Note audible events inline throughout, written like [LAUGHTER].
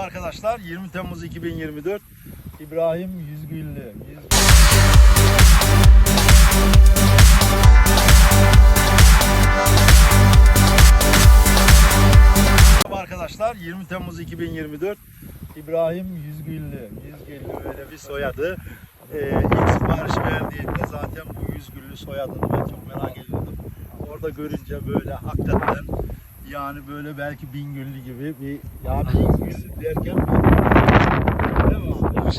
Arkadaşlar. 20 Temmuz 2024. İbrahim Yüzgüllü. Yüz... Merhaba arkadaşlar. 20 Temmuz 2024. İbrahim Yüzgüllü. Yüzgüllü öyle bir soyadı. Ee, ilk sipariş verdiğinde zaten bu Yüzgüllü soyadını ben çok merak ediyordum. Orada görünce böyle hakikaten yani böyle belki Bingüllü gibi bir ya Bingüllü derken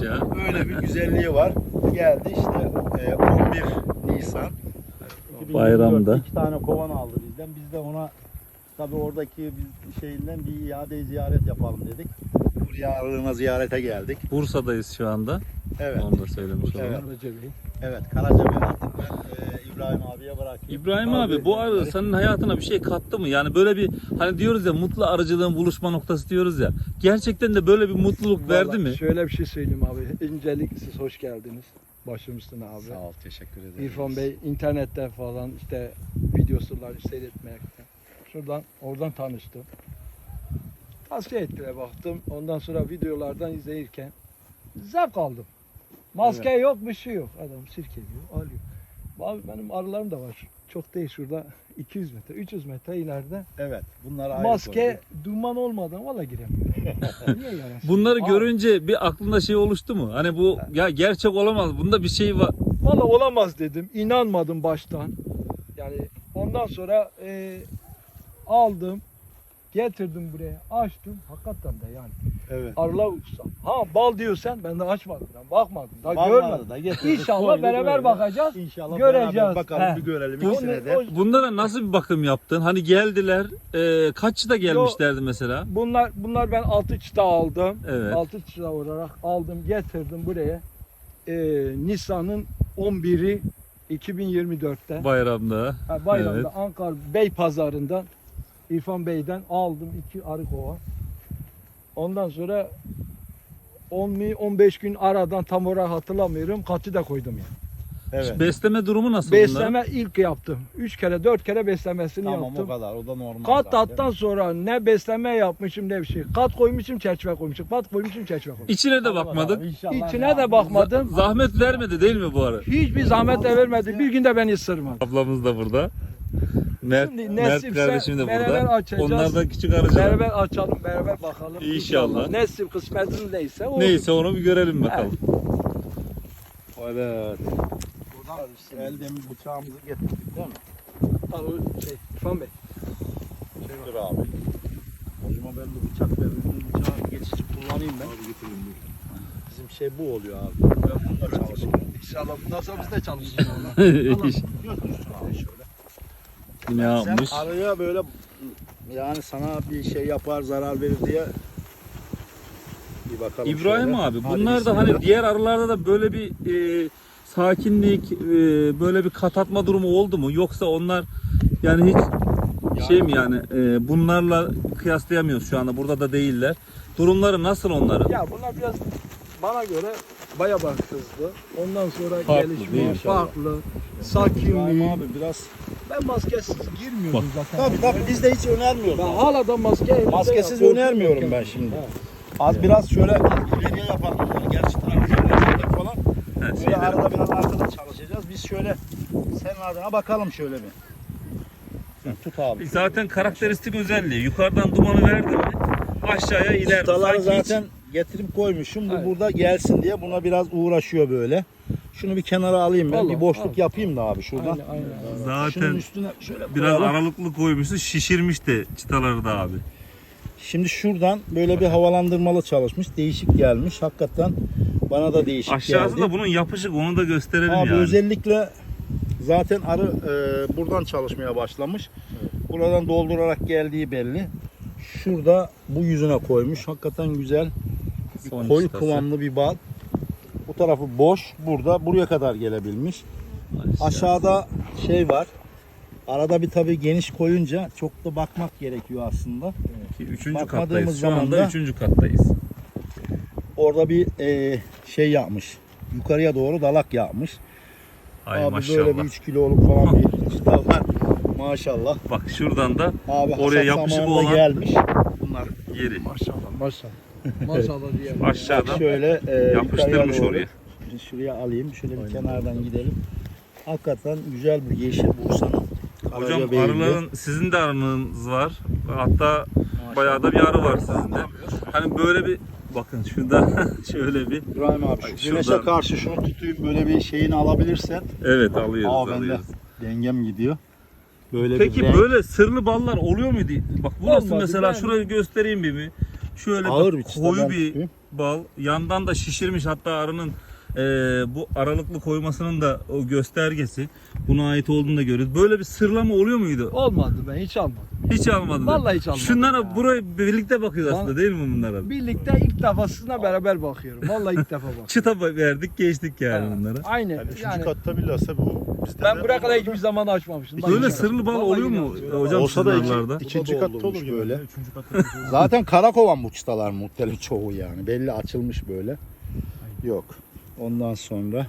ya. Böyle bir güzelliği var. Geldi işte e, 11 Nisan. 2024 Bayramda. iki tane kovan aldı bizden. Biz de ona tabi oradaki bir şeyinden bir iade ziyaret yapalım dedik. Buraya ziyarete geldik. Bursa'dayız şu anda. Evet. Onu da söylemiş olalım. Evet. Evet. Karacabey artık ben e, İbrahim abiye bırakayım. İbrahim abi bu arı senin hayatına bir şey kattı mı? Yani böyle bir hani diyoruz ya mutlu arıcılığın buluşma noktası diyoruz ya. Gerçekten de böyle bir mutluluk verdi Vallahi mi? Şöyle bir şey söyleyeyim abi. [LAUGHS] İncelik siz hoş geldiniz. Başım üstüne abi. Sağ ol. Teşekkür ederim. İrfan Bey internette falan işte videosular seyretmekten. Şuradan oradan tanıştım. Tavsiye ettiler baktım. Ondan sonra videolardan izleyirken zevk aldım. Maske yok bir şey yok. Adam sirkeliyor alıyor. Abi benim arılarım da var. Çok değil şurada 200 metre 300 metre ileride. Evet. Bunlar ayrı Maske duman olmadan valla giremiyor. [LAUGHS] Niye yanaşıyor? Bunları Abi, görünce bir aklında şey oluştu mu? Hani bu ya gerçek olamaz. Bunda bir şey var. Valla olamaz dedim. İnanmadım baştan. Yani ondan sonra e, aldım. Getirdim buraya. Açtım. Hakikaten de yani. Evet. Arılar uçsam. Ha bal diyorsan ben de açmadım. Ben bakmadım. Daha Bakmadı görmedim. da getirdik, İnşallah koyduk beraber öyle. bakacağız. İnşallah Göreceğiz. beraber bakalım He. bir görelim Bu- ikisine de. o- Bunlara nasıl bir bakım yaptın? Hani geldiler. E, kaçta gelmişlerdi mesela? bunlar bunlar ben altı çıta aldım. Evet. Altı çıta olarak aldım, getirdim buraya. E, Nisan'ın 11'i 2024'te. Bayramda. Ha, bayramda Evet. Ankara Bey Pazarı'ndan İrfan Bey'den aldım iki arı kova. Ondan sonra 10 mi 15 gün aradan tam olarak hatırlamıyorum. Katı da koydum yani. Evet. Besleme durumu nasıl bunların? Besleme ilk yaptım. 3 kere 4 kere beslemesini Tamam o yaptım. kadar. O da normal. Kat attan sonra ne besleme yapmışım ne bir şey. Kat koymuşum çerçeve koymuşum. Kat koymuşum çerçeve koymuşum. İçine de Tamam bakmadın. abi, inşallah İçine ya. de bakmadım. Zahmet vermedi değil mi bu arı? Hiçbir zahmet de vermedi. Bir günde beni ısırmadı. Ablamız da burada. Mert, Şimdi Mert nasipse kardeşim de beraber burada. açacağız. Onlar da küçük arıcılar. Beraber açalım, beraber bakalım. İnşallah. Nasip kısmetiniz neyse o. Neyse onu bir görelim bakalım. Evet. Buradan elden bıçağımızı getirdik değil mi? Al o şey, İrfan Bey. Dur abi. O zaman ben de bıçak veririm. Bu bıçağı geçici kullanayım ben. Bizim şey bu oluyor abi. Ben bununla çalışıyorum. İnşallah bundan sonra biz de çalışacağız. [LAUGHS] ne yapmış? Sen arıya böyle yani sana bir şey yapar zarar verir diye bir bakalım. İbrahim şöyle. abi Hadi bunlar da hani bismillah. diğer arılarda da böyle bir e, sakinlik, e, böyle bir kat atma durumu oldu mu? Yoksa onlar yani hiç şey mi yani e, bunlarla kıyaslayamıyoruz şu anda burada da değiller. Durumları nasıl onların? ya bunlar biraz bana göre baya bak hızlı. Ondan sonra Farklı, gelişme farklı. İbrahim Sakinliği. abi biraz. Ben maskesiz girmiyordum zaten. Tabii tabii biz de hiç önermiyoruz. Ben hala da maske elimde Maskesiz ya, önermiyorum ben şimdi. Ha. Az biraz şöyle ileriye yapalım. Gerçi trafiğe falan. Evet, Böyle şeyleri- arada biraz arkada çalışacağız. Biz şöyle senin adına bakalım şöyle bir. Hı, Tut abi. Zaten karakteristik özelliği yukarıdan dumanı verdi mi aşağıya iner. Ustaları Sanki hiç- zaten getirip koymuşum. Bu Evet. burada gelsin diye buna biraz uğraşıyor böyle. Şunu bir kenara alayım ben. Allah, bir boşluk al. yapayım da abi şuradan. Aynen, aynen. Zaten üstüne şöyle biraz koyalım. aralıklı koymuştu şişirmiş de çıtaları da abi. Şimdi şuradan böyle bir havalandırmalı çalışmış. Değişik gelmiş. Hakikaten bana da değişik Aşağısı geldi. da bunun yapışık onu da gösterelim Abi yani. özellikle zaten arı e, buradan çalışmaya başlamış. Buradan doldurarak geldiği belli. Şurada bu yüzüne koymuş. Hakikaten güzel. Son koyu çıtası. kıvamlı bir bal. Bu tarafı boş. Burada buraya kadar gelebilmiş. Aşağı. Aşağıda şey var. Arada bir tabii geniş koyunca çok da bakmak gerekiyor aslında. Ki Üçüncü Bakmadığımız kattayız. Şu zaman anda da- üçüncü kattayız. Orada bir e, şey yapmış. Yukarıya doğru dalak yapmış. Ay Abi maşallah. böyle bir 3 kiloluk falan bir çıta var. Maşallah. Bak şuradan da Abi Oraya hasat yapışık zamanında olan- gelmiş. Bunlar yeri. Maşallah maşallah. Maşallah diyelim. Aşağıdan Şöyle e, yapıştırmış doğru. oraya. Şuraya alayım. Şöyle bir kenardan gidelim. Hakikaten güzel bir yeşil Bursa'nın. Hocam Karacabeyli. arıların sizin de arınız var. Hatta bayağı da bir arı var sizin de. Hani böyle bir bakın şurada [LAUGHS] şöyle bir İbrahim abi şu Şuradan. güneşe karşı şunu tutayım böyle bir şeyini alabilirsen evet alıyoruz Aa, ben de. alıyoruz. dengem gidiyor. Böyle bir Peki renk. böyle sırlı ballar oluyor muydu? Bak burası Olmadı, mesela ben- şurayı göstereyim bir mi? Şöyle Ağır bir koyu bir tutayım. bal. Yandan da şişirmiş hatta arının e, bu aralıklı koymasının da o göstergesi. Buna ait olduğunu da görüyoruz. Böyle bir sırlama oluyor muydu? Olmadı ben hiç almadım. Hiç almadın. Vallahi hiç almadım. Şunlara ya. burayı birlikte bakıyoruz Vallahi- aslında değil mi bunlara? Birlikte ilk defasına beraber bakıyorum. Vallahi ilk defa bakıyorum. Çıta verdik geçtik yani Ha, bunlara. Aynen. Yani üçüncü Yani katta bilhassa bu bizde ben buraya kadar hiçbir zaman açmamıştım. Böyle sırlı bal oluyor mu hocam Olsa da iki- ikinci katta olur gibi. böyle. Üçüncü katta [LAUGHS] Zaten karakovan bu çıtalar muhtelif çoğu yani. Belli açılmış böyle. Yok. Ondan sonra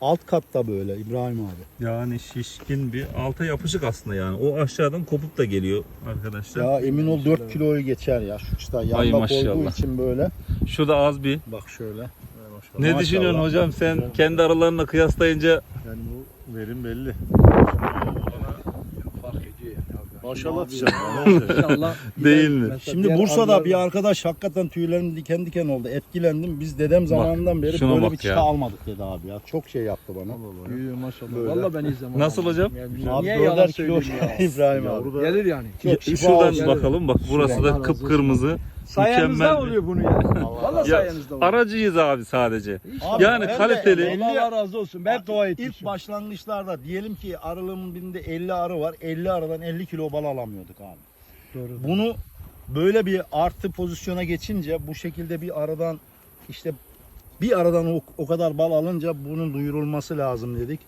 alt katta böyle İbrahim abi. Yani şişkin bir alta yapışık aslında yani. O aşağıdan kopup da geliyor arkadaşlar. Ya emin ol 4 kiloyu geçer ya şu çıta. Ay Yandak olduğu için böyle. Şurada az bir. Bak şöyle. Ne Maşallah. düşünüyorsun hocam sen kendi aralarına kıyaslayınca Yani bu verim belli. Fark ediyor yani abi. Maşallah. [LAUGHS] İnşallah. Değil mi? Şimdi Bursa'da bir arkadaş hakikaten tüylerim diken diken oldu. Etkilendim. Biz dedem zamanından beri şuna böyle bak bir çıta ya. almadık dedi abi ya. Çok şey yaptı bana. Büyüyor maşallah. Böyle. Vallahi ben izlemem. Nasıl hocam? Yani Abi niye yalan söyleyeyim ya? [LAUGHS] İbrahim abi. Gelir yani. Şuradan bakalım bak burası da kıpkırmızı. Sayenizde Mükemmel oluyor bunu ya. [LAUGHS] Vallahi Ya, sayenizde oluyor. Aracıyız abi sadece. Abi Yani ben de kaliteli. Allah razı olsun. Ben dua etmişim. İlk başlangıçlarda diyelim ki arılığımın birinde 50 arı var. 50 arıdan 50 kilo bal alamıyorduk abi. Doğru. Bunu böyle bir artı pozisyona geçince bu şekilde bir aradan işte bir aradan o, o kadar bal alınca bunun duyurulması lazım dedik.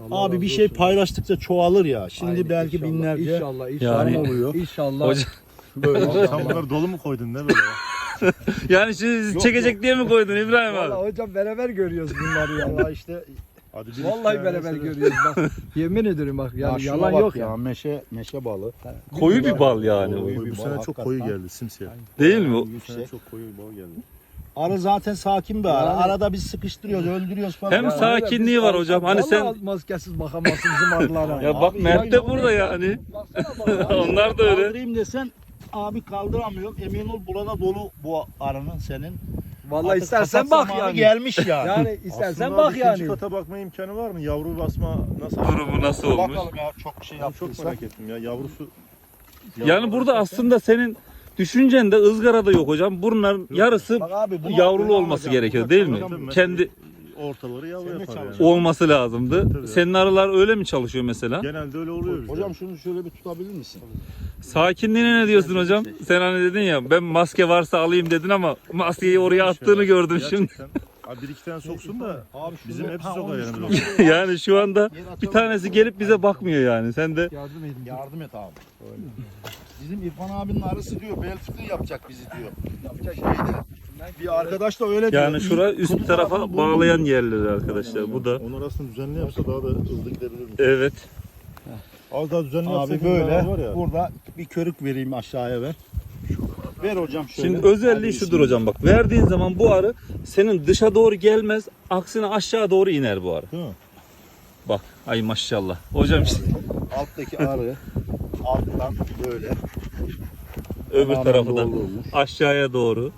Allah Abi razı bir şey olsun. paylaştıkça çoğalır ya. Şimdi Aynen, belki inşallah, binlerce İnşallah inşallah. Yani- oluyor. İnşallah. Hocam, Böyle. Sen bunları dolu mu koydun ne böyle? ya? [LAUGHS] yani şimdi çekecek diye mi koydun İbrahim abi? Vallahi hocam beraber görüyoruz bunları ya. İşte Hadi bir iki Vallahi tane beraber söyle. görüyoruz bak. Yemin ederim bak ya yani şuna yalan bak yok ya. ya. Meşe meşe balı. Koyu bir bal yani. Oy, Koyu bu bir sene bal, çok koyu geldi simsiyah. Değil mi? o? Bu sene çok koyu bir bal geldi. Arı zaten sakin bir arı. Yani- Arada biz sıkıştırıyoruz, öldürüyoruz falan. Hem Ya, sakinliği Biz var hocam. Hani sen vallahi maskesiz bakamazsın bizim arılara. ya bak Mert de ya- burada yani. Baksana bak ya. [LAUGHS] Onlar da öyle. Kaldırayım desen abi kaldıramıyorum. Emin ol burada dolu bu arının senin. Vallahi Artık istersen bak yani. gelmiş yani. [LAUGHS] Yani istersen Aslında bak yani. kata bakma imkanı var mı? Yavru basma nasıl? Durumu nasıl olmuş? Bakalım ya çok şey Ben çok yaptıysa. merak ettim ya yavrusu. Yani burada aslında senin düşüncen de ızgara da yok hocam. Bunların yarısı Bak abi yavrulu olması gerekiyor değil mi? Kendi ortaları yavru yapar yani. olması lazımdı. Tabii. Senin arılar öyle mi çalışıyor mesela? Genelde öyle oluyor bizde. Hocam şunu şöyle bir tutabilir misin? Sakinliğine ne diyorsun hocam? Sen hani dedin ya ben maske varsa alayım dedin ama maskeyi oraya attığını gördüm şimdi. Gerçekten. Abi bir iki tane soksun da Abi şunu- bizim hepsi Ha, sokar onun yani. böyle. yani şu anda bir tanesi gelip bize bakmıyor yani. Sen de Yardım edin. Yardım et abi. Bizim İrfan abinin arısı diyor bel fıtığı yapacak bizi diyor. Yapacak Şeyde. Bir arkadaş da öyle diyor. yani şura üst Kutu tarafa bağlayan yerleri arkadaşlar. Bu da Onun arasını düzenli yapsa daha da hızlı gidebilirmiş. evet. Az daha düzenli yapsa Abi böyle var ya. burada bir körük vereyim aşağıya ver. Ver hocam şöyle. Şimdi özelliği Hadi şudur hocam bak. Verdiğin zaman bu arı senin dışa doğru gelmez. Aksine aşağı doğru iner bu arı. Değil mi? Bak ay maşallah. Hocam işte Alttaki arı alttan böyle. öbür tarafı da aşağıya doğru.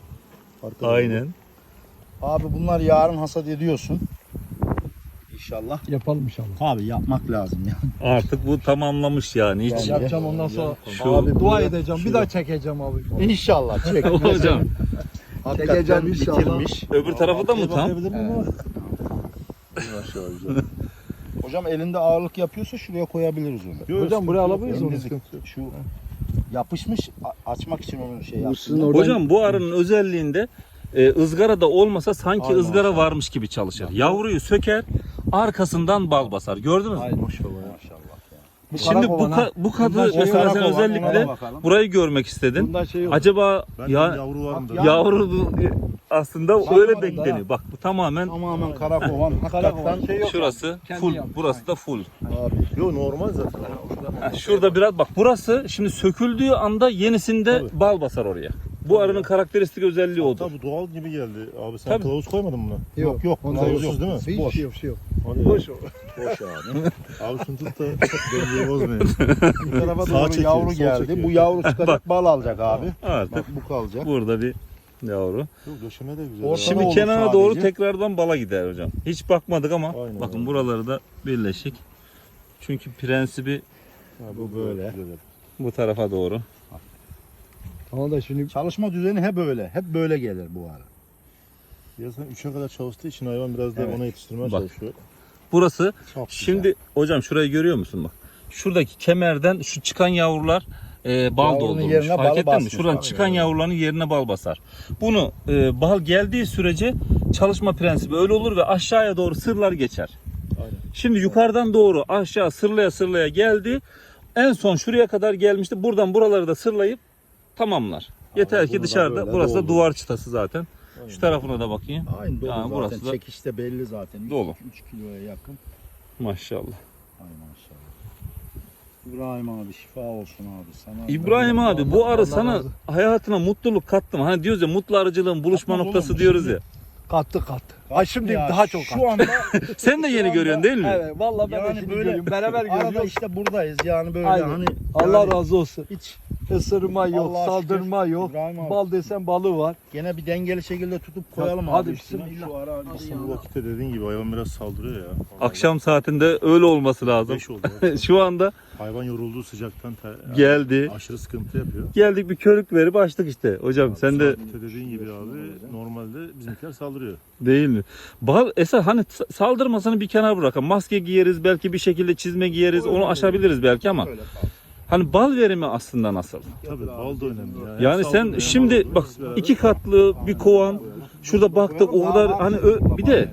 Arkada Aynen. Abi bunlar yarın hasat ediyorsun. İnşallah. Yapalım inşallah. Abi yapmak lazım ya. Artık bu tamamlamış yani hiç. Yapacağım ondan sonra Şu- Abi dua edeceğim. Bir daha çekeceğim abi. İnşallah [LAUGHS] çek. Hocam Hakikaten Çekeceğim inşallah. bitirmiş. öbür tarafı da mı tam? Bakabilir miyim ama? Hocam elinde ağırlık yapıyorsa şuraya koyabiliriz onu. Hocam buraya alabiliriz onu. Şu yapışmış a- açmak için onu şey yaptım. oradan- Hocam bu arının özelliğinde e, ızgara da olmasa sanki Ay ızgara varmış gibi çalışır. Yavruyu söker, arkasından bal basar. Gördünüz mü? Ay maşallah maşallah. Bu Şimdi bu, ka- bu kadı Bundan şey mesela sen karakovan, ona özellikle bakalım. burayı görmek istedin. Bunda şey yok. Acaba Ben ya yavru var mı da? Ya- yavru bu- aslında öyle bekleniyor. Bak bu tamamen Tamamen karakovan. Karakovan şey yok. şurası Kendi full, yapmış, burası da full. abi. Yok normal zaten. Ha, şurada biraz bak burası şimdi söküldüğü anda yenisinde Tabii. bal basar oraya. Bu arının karakteristik özelliği odur. Bu doğal gibi geldi. Abi sen Tabii. kılavuz koymadın mı buna? Yok, yok. onda Kılavuzsuz yok. değil mi? Hiç Boş. yok, şey yok. Hadi Boş o. Boş abi. Abi şunu tut da dengeyi bozmayın. [LAUGHS] Bu tarafa Sağa doğru çekiyor, yavru sol geldi. çekiyor. Bu yavru çıkacak bal alacak abi. Artık Bak bu kalacak. burada bir yavru. Yok döşeme de güzel. Ortada Şimdi olur kenara sadece. doğru tekrardan bala gider hocam. Hiç bakmadık ama Aynen bakın öyle. buraları da birleşik. Çünkü prensibi Ha, bu böyle. Bu tarafa doğru. Ama da şimdi Çalışma düzeni hep böyle. Hep böyle gelir bu ara. Yazın 3'e kadar çalıştığı için hayvan biraz da Evet. ona yetiştirmeye Bak. çalışıyor. Burası Çok güzel. şimdi hocam şurayı görüyor musun bak. Şuradaki kemerden şu çıkan yavrular e, bal Yavrunun doldurmuş. yerine Fark ettin mi? basmış. Şuradan Tabii, çıkan yavruların yerine bal basar. Bunu e, bal geldiği sürece çalışma prensibi öyle olur ve aşağıya doğru sırlar geçer. Aynen. Şimdi yukarıdan doğru aşağı sırlaya sırlaya geldi. En son şuraya kadar gelmişti. Buradan buraları da sırlayıp tamamlar. Yeter ki da dışarıda böyle burası da duvar çıtası zaten. Aynen. Şu tarafına da bakayım. Aynı dolu Yani zaten. burası da- Çekişte belli zaten. Dolu. 3 kiloya yakın. Maşallah. Ay maşallah. İbrahim abi şifa olsun abi sana. İbrahim abi bu arı sana hayatına mutluluk kattı mı? Hani diyoruz ya mutlu arıcılığın buluşma Katmaz noktası mu? diyoruz ya. kattı kattı. Ay şimdi ya, daha çok. Şu anda [LAUGHS] Sen de yeni anda- görüyorsun değil mi? Evet vallahi ben Yani de şimdi böyle görüyorum. Beraber arada görüyoruz. işte buradayız yani böyle Aynen. hani. Allah yani razı olsun. Hiç Isırma yok, Allah'a saldırma şükür. yok. İbrahim abi. Bal desen balı var. Gene bir dengeli şekilde tutup koyalım Hadi abi. bismillah. Şu ara Aslında bu vakitte dediğin gibi hayvan biraz saldırıyor ya. Akşam saatinde öyle olması lazım. 5 oldu. [LAUGHS] Şu anda hayvan yoruldu sıcaktan. Ter, geldi. Aşırı sıkıntı yapıyor. Geldik bir körük verip açtık işte. Hocam sen de dediğin gibi abi normalde bizimkiler saldırıyor. değil mi? Bal esas hani saldırmasını bir kenara bırakalım. Maske giyeriz belki bir şekilde çizme giyeriz. Onu aşabiliriz belki ama kalsın. hani bal verimi aslında nasıl? Tabii bal da önemli ya. Yani sen şimdi bak iki katlı bir kovan şurada baktık o kadar hani ö- bir de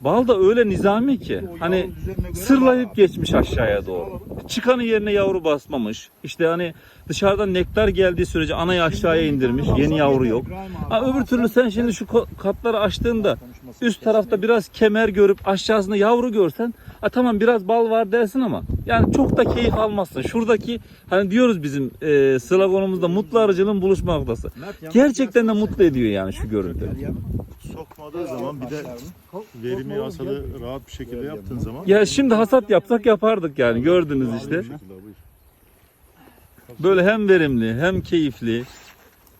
bal da öyle nizami ki hani sırlayıp geçmiş aşağıya doğru. Çıkanı yerine yavru basmamış. İşte hani dışarıdan nektar geldiği sürece anayı aşağıya indirmiş. Yeni yavru yok. Ha, öbür türlü sen şimdi şu katları açtığında üst tarafta biraz kemer görüp aşağısında yavru görsen ha tamam biraz bal var dersin ama yani çok da keyif almazsın. Şuradaki hani diyoruz bizim e, sloganımızda mutlu arıcılığın buluşma noktası. Gerçekten de mutlu ediyor yani şu görüntü. Sokmadığı zaman bir de verimi hasalı rahat bir şekilde yaptığın zaman Ya şimdi hasat yapsak yapardık yani gördünüz işte. Böyle hem verimli hem keyifli.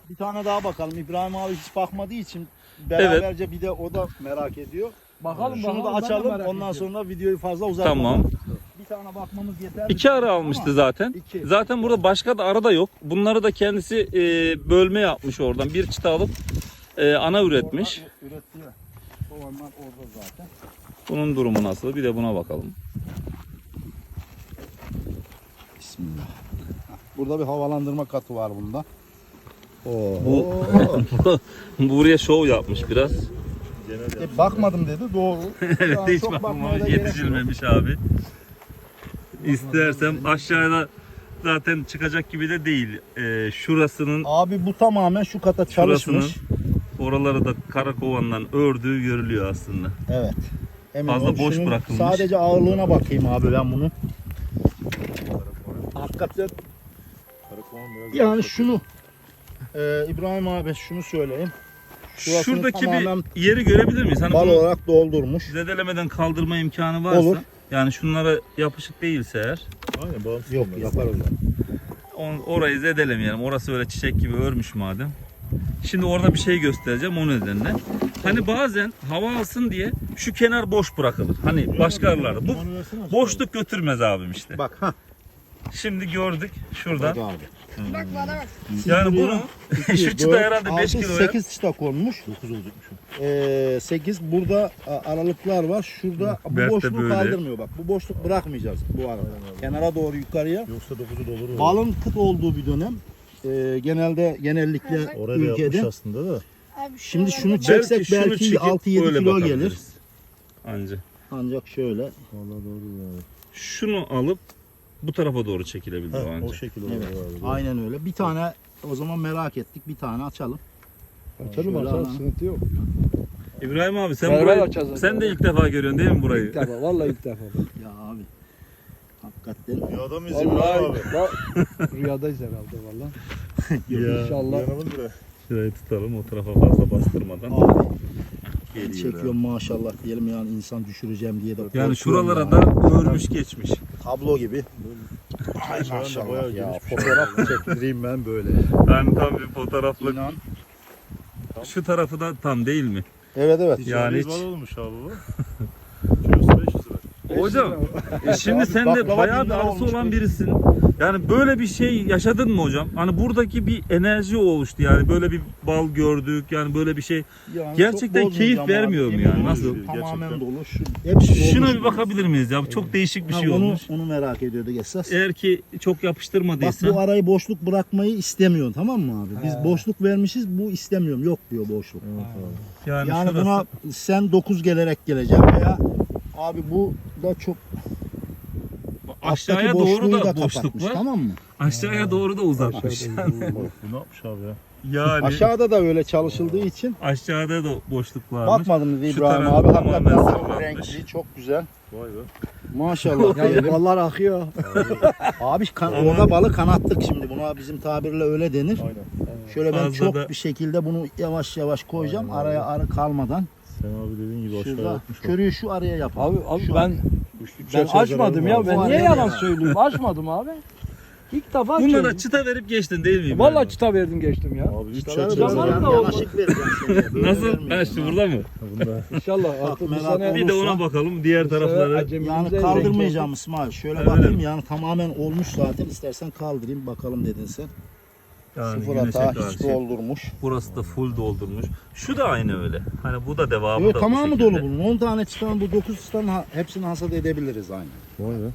Bir tane daha bakalım. İbrahim abi hiç bakmadığı için beraberce bir de o da merak ediyor. Bakalım Şunu da bakalım, ben de açalım. merak Ondan ediyorum. sonra videoyu fazla uzatmayalım. Tamam. Bir tane bakmamız yeter. İki arı almıştı zaten. İki. Zaten burada başka da arı da yok. Bunları da kendisi e, bölme yapmış oradan. Bir çıta alıp e, ana üretmiş. Orada zaten. Bunun durumu nasıl? Bir de buna bakalım. Bismillah. Burada bir havalandırma katı var bunda. Oo. [LAUGHS] Bu- Buraya şov yapmış biraz. E, bakmadım dedi doğru. [LAUGHS] An Hiç bakmamış yetişilmemiş abi. İstersem aşağıda zaten çıkacak gibi de değil. E, şurasının Abi bu tamamen şu kata çalışmış. Şurasının oraları da kara kovandan ördüğü görülüyor aslında. Evet. Emin Fazla boş Şunun bırakılmış. Sadece ağırlığına bakayım abi ben bunun. Hakikaten yani şunu e, İbrahim abi şunu söyleyeyim. Şurasını Şuradaki bir yeri görebilir miyiz? Hani bal bunu olarak doldurmuş. zedelemeden kaldırma imkanı varsa Olur. yani şunlara yapışık değilse eğer Aynen bağımsız. Yok yapar öyle. on- orayı zedelemeyelim. Orası öyle çiçek gibi örmüş madem. Şimdi orada bir şey göstereceğim o nedenle. Hani bazen hava alsın diye şu kenar boş bırakılır. Hani başka. Bu boşluk götürmez abim işte. Bak ha. Şimdi gördük şuradan. Bak abi. Yani bunu [LAUGHS] [LAUGHS] şu çıta herhalde 5 kilo. 8 çıta konmuş. 9 olacakmış. Ee, 8 burada aralıklar var. Şurada bu boşluğu böyle. kaldırmıyor bak. Bu boşluk bırakmayacağız bu arada. Kenara doğru yukarıya. Yoksa 9'u dolur. Balın kıt olduğu bir dönem. Ee, genelde genellikle Oraya ülkede. aslında da. Şimdi şunu Belki çeksek şunu belki çekip 6-7 öyle kilo bakabiliriz. gelir. Anca. Ancak şöyle. Vallahi doğru yani. Şunu alıp bu tarafa doğru çekilebilir o Ha, anca. o şekilde Evet. abi. Aynen öyle. Bir tane o zaman merak ettik. Bir tane açalım. Açalım Şöyle açalım sıkıntı yok. İbrahim abi sen Beraber burayı açacağız sen de ilk defa görüyorsun değil mi burayı? İlk defa vallahi ilk defa. [LAUGHS] Ya abi. Hakikaten. Rüyada mıyız İbrahim abi? [LAUGHS] rüyadayız herhalde vallahi. [LAUGHS] Ya, İnşallah. uyanalım bre. Şurayı tutalım o tarafa fazla bastırmadan. Abi Geliyor çekiyorum maşallah diyelim yani insan düşüreceğim diye de Yani şuralara ya. da örmüş geçmiş. tablo gibi. Ay maşallah ya. bir Fotoğraf çektireyim ben böyle. Ben tam bir fotoğraflık. İnan. Şu tarafı da tam değil mi? Evet evet. Yani hiç... olmuş abi bu. Kilosu 500 lira. Hocam e [LAUGHS] şimdi sen de bayağı bir olmuş olan birisin. Yani böyle bir şey yaşadın mı hocam? Hani buradaki bir enerji oluştu yani böyle bir bal gördük yani böyle bir şey. Yani Gerçekten keyif vermiyor mu yani? Nasıl? Tamamen dolu. Hepsi Şuna bir bakabilir miyiz ya? Çok değişik bir Ha, şey onu, olmuş. onu merak ediyorduk esas. Eğer ki çok Bak yapıştırmadıysa. bu arayı boşluk bırakmayı istemiyorsun tamam mı abi? Biz boşluk vermişiz bu istemiyorum yok diyor boşluk. yani Yani buna sen 9 gelerek geleceğim veya abi bu da çok aşağıya alttaki doğru boşluğu da boşluk kapatmış, var. Tamam mı? Aşağıya doğru da uzatmış. Bu ne yapmış abi ya? Yani Aşağıda da öyle çalışıldığı için aşağıda da boşluk varmış. bakmadınız İbrahim taraf abi tamamen hakikaten renkli çok güzel. Vay be. Maşallah Yani diyelim. ballar akıyor. Abi kan, orada balı kanattık şimdi buna bizim tabirle öyle denir. Aynen. Şöyle ben Fazla çok da- bir şekilde bunu yavaş yavaş koyacağım Aynen araya arı kalmadan. Sen abi dediğin gibi aşağıya Şurada körüğü şu araya yapalım. Abi abi Şu ben ben açmadım ya. Ben niye ya. yalan söyleyeyim? Açmadım abi. İlk defa Bunlara açıyorum. çıta verip geçtin değil mi? Vallahi İbrahim? çıta verdim geçtim ya. Abi üç Çıtaları yan- da yanaşık vereceğim şimdi. Böyle Nasıl? vermeyeceğim Ha şu ha. burada mı? Bunda İnşallah artık bu merak sene olma. Bir de ona bakalım diğer acemimize Yani kaldırmayacağım İsmail. Şöyle Öyle bakayım yani tamamen olmuş zaten. İstersen kaldırayım bakalım dedin sen. Yani Sıfır hata karşı. hiç doldurmuş. Burası da full doldurmuş. Şu da aynı öyle. Hani bu da devamı Yok da bu tamamı şekilde. dolu bunun. 10 tane çıkan bu 9 çıkan ha- hepsini hasat edebiliriz aynı. Vay be.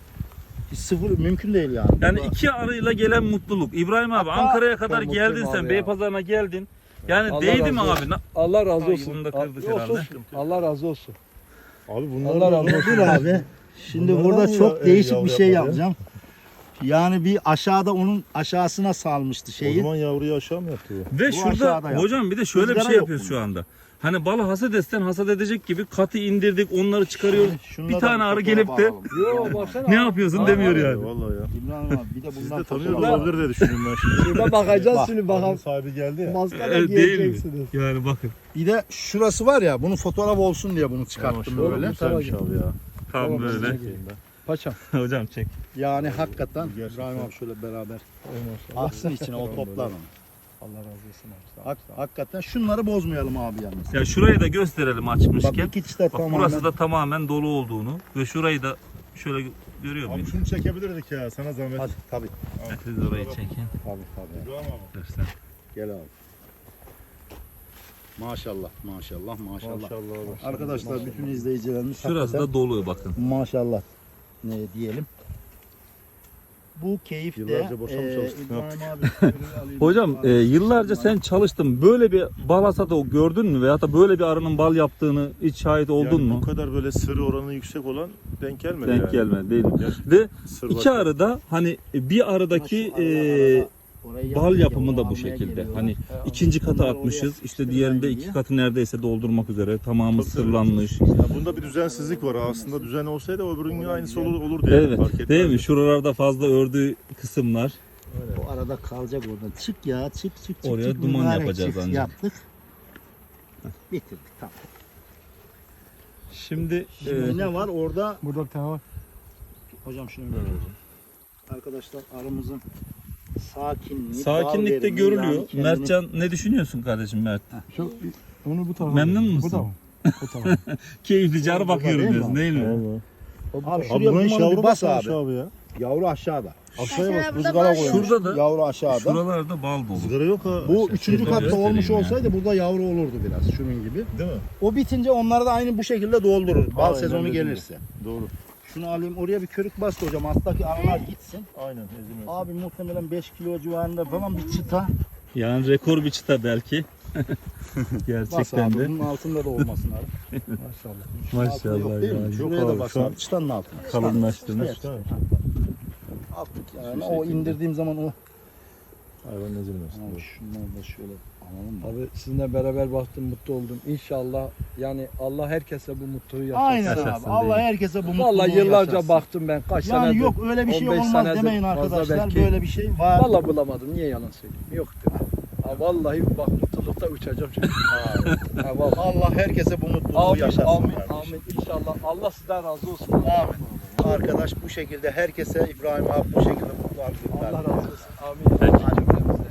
Hiç sıfır mümkün değil yani. Yani Burada- iki arıyla gelen mutluluk. İbrahim abi Hatta Ankara'ya kadar ben geldin sen. abi ya. Beypazarı'na geldin. Yani Allah değdi razı mi olsun. abi? Na- Allah razı Ay, olsun. bunu da kırdık Yok, herhalde. olsun. Allah razı olsun. Abi bunlar Allah razı olsun. Dur abi. Şimdi Bunlardan burada mı çok ya- değişik yavru bir şey yapmadı? yapacağım. Yani bir aşağıda onun aşağısına salmıştı O şeyi. zaman yavruyu aşağı mı yaptı? Ve Bu şurada aşağıda yap. hocam bir de şöyle bir Rüzgara şey yok yapıyoruz şu anda. Hani balı hasat etsen hasat edecek gibi katı indirdik onları çıkarıyoruz. Şununla Bir da tane arı fotoğraf gelip de alalım. [LAUGHS] Yo baksana. ne yapıyorsun demiyor yani. Vallahi ya. İbrahim abi bir de Siz bundan de tanıyor da fotoğraf- olabilir diye düşündüm ben şimdi. Şurada bakacağız Bak, şimdi Bakalım bakalım. sahibi geldi ya. Maskara Evet, değil mi? giyeceksiniz. Yani bakın. Bir de şurası var ya bunun fotoğraf olsun diye bunu çıkarttım Maşallah, böyle. Güzelmiş abi ya. Tam böyle. güzel. Paçam. [LAUGHS] hocam çek. Yani hakikaten. İbrahim abi şöyle beraber Maşallah. aksın içine o toplar onu. Allah razı olsun abi. Hak, hakikaten şunları bozmayalım abi yalnız. Ya şurayı da gösterelim Bak açmışken. iki çıta Bak tamamen. burası da tamamen dolu olduğunu ve şurayı da şöyle gö- görüyor Abi muyum? şunu çekebilirdik ya sana zahmet. Hadi tabii Siz orayı çekin. tabii tabii. İbrahim abi. Gel abi. Maşallah maşallah maşallah. Maşallah abi. Arkadaşlar bütün izleyicilerimiz Şurası da dolu bakın. maşallah ne diyelim. Bu keyif Yıllarca boşa mı [LAUGHS] abi. Hocam e, yıllarca sen çalıştın. Böyle bir bal hasadı gördün mü? Veyahut da böyle bir arının bal yaptığını hiç şahit oldun yani mu? Bu kadar böyle sırı oranı yüksek olan denk gelmedi Denk yani. gelmedi değil mi? Gerçekten Ve sır iki var. arıda hani bir aradaki Şu e, bal yapımı da bu şekilde. Hani E, ikinci oraya atmışız. İşte diğerinde diye. iki katı neredeyse doldurmak üzere. Tamamı sırlanmış. Ya bunda bir düzensizlik var. Aslında düzen olsaydı öbürünün aynısı olur, olurdu yani. Evet. Fark etmez. Değil mi? Şuralarda fazla ördüğü kısımlar. O arada kalacak orada. Çık ya çık çık çık. Oraya çık. duman yapacağız çık. ancak. Yaptık. Bitirdik tamam. Şimdi, Şimdi e, ne var orada? Burada bir tane var. Hocam şunu görüyoruz. Arkadaşlar arımızın sakinliği. bal sakinlikte verimi, görülüyor. yani kendini- Mertcan ne düşünüyorsun kardeşim Mert? Şu, onu bu tarafa. Memnun Bu musun? da mı? Bu tarafa. [LAUGHS] Keyifli car Burada bakıyorum değil diyorsun abi? değil mi? Abi Abi şuraya buranın bir yavru bas abi. abi ya. Yavru aşağıda. Aşağıya bas. Aşağıda Rızgara koymuş. Şurada da- Yavru aşağıda. Şuralarda bal dolu. Sigara yok ha. Bu üçüncü Şöyle katta göstereyim olmuş ya. olsaydı burada yavru olurdu biraz şunun gibi. Değil mi? O bitince onları da aynı bu şekilde doldurur. Bal Aynen sezonu öyle. gelirse. Doğru. Şunu alayım oraya bir körük bas hocam. Alttaki arılar gitsin. Aynen ezilmesin. Abi muhtemelen 5 kilo civarında falan bir çıta. Yani rekor bir çıta belki. [LAUGHS] Bas Gerçekten abi. de. Bunun altında da olmasın abi. [LAUGHS] Maşallah. Altında yok değil mi? ya. Şuraya Yok da abi, bas şu an abi. Çıtanın altına. Kalınlaştırmış. Attık yani. O indirdiğim zaman o. Hayvan ezilmesin. Abi şunları da şöyle alalım mı? Abi sizinle beraber baktım mutlu oldum. İnşallah yani Allah herkese bu mutluluğu yaşatsın. Aynen Yaşasın abi. Allah değil. herkese bu mutluluğu Vallahi yıllarca yaşatsın. baktım ben kaç Yani senedir. yok öyle bir şey 15 olmaz senedir demeyin fazla arkadaşlar. belki. Böyle bir şey var. Vallahi bulamadım. Niye yalan söyleyeyim? Yoktu. Ha, vallahi bak mutlulukta uçacağım şimdi. [LAUGHS] ha, vallahi. Allah herkese bu mutluluğu Amin, yaşatsın. amin, kardeşim. amin. İnşallah. Allah sizden razı olsun. Amin. Arkadaş bu şekilde herkese İbrahim abi bu şekilde Allah razı olsun. Amin. Peki.